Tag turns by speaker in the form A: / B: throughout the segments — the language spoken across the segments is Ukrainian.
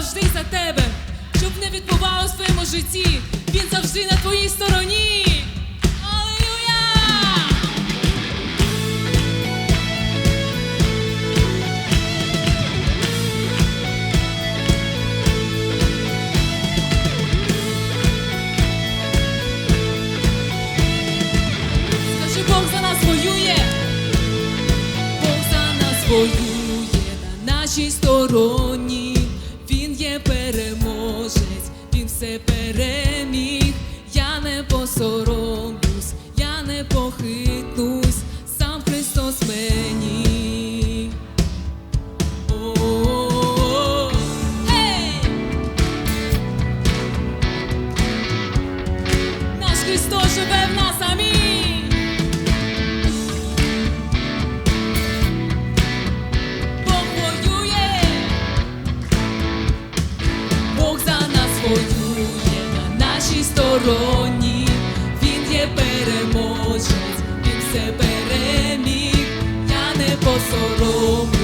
A: завжди за тебе, щоб не відбувалося в твоєму житті. Він завжди на твоїй стороні. воює на нашій стороні. você sono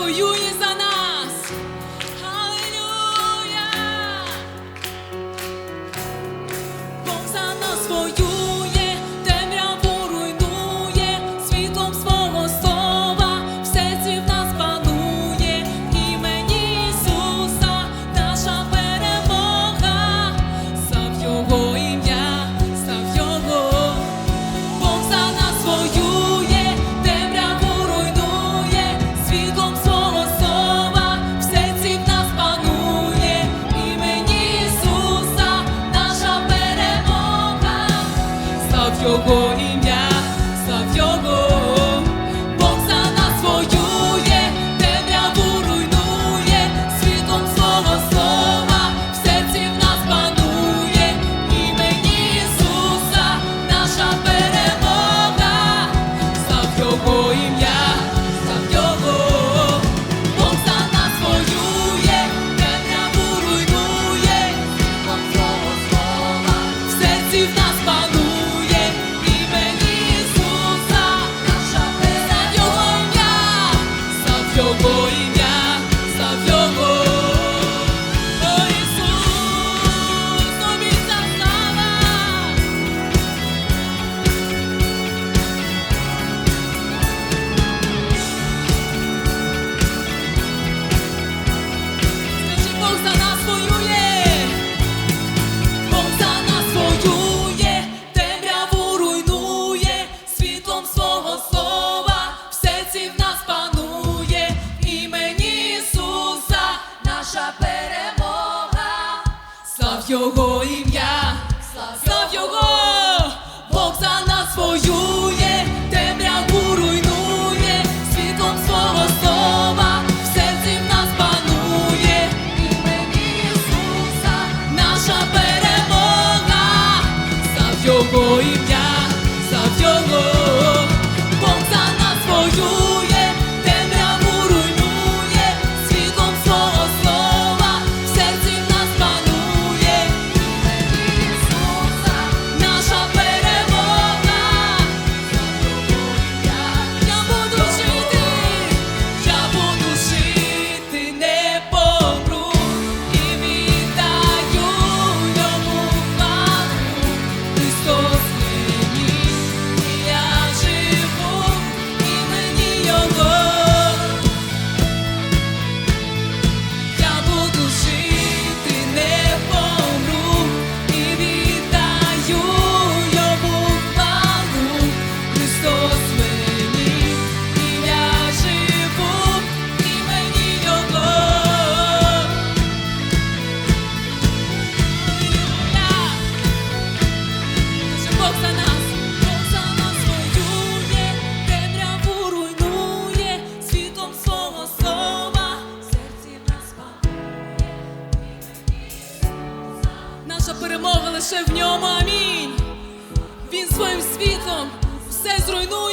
A: воює за. world. лише в ньому амінь. Він своїм світом все зруйнує.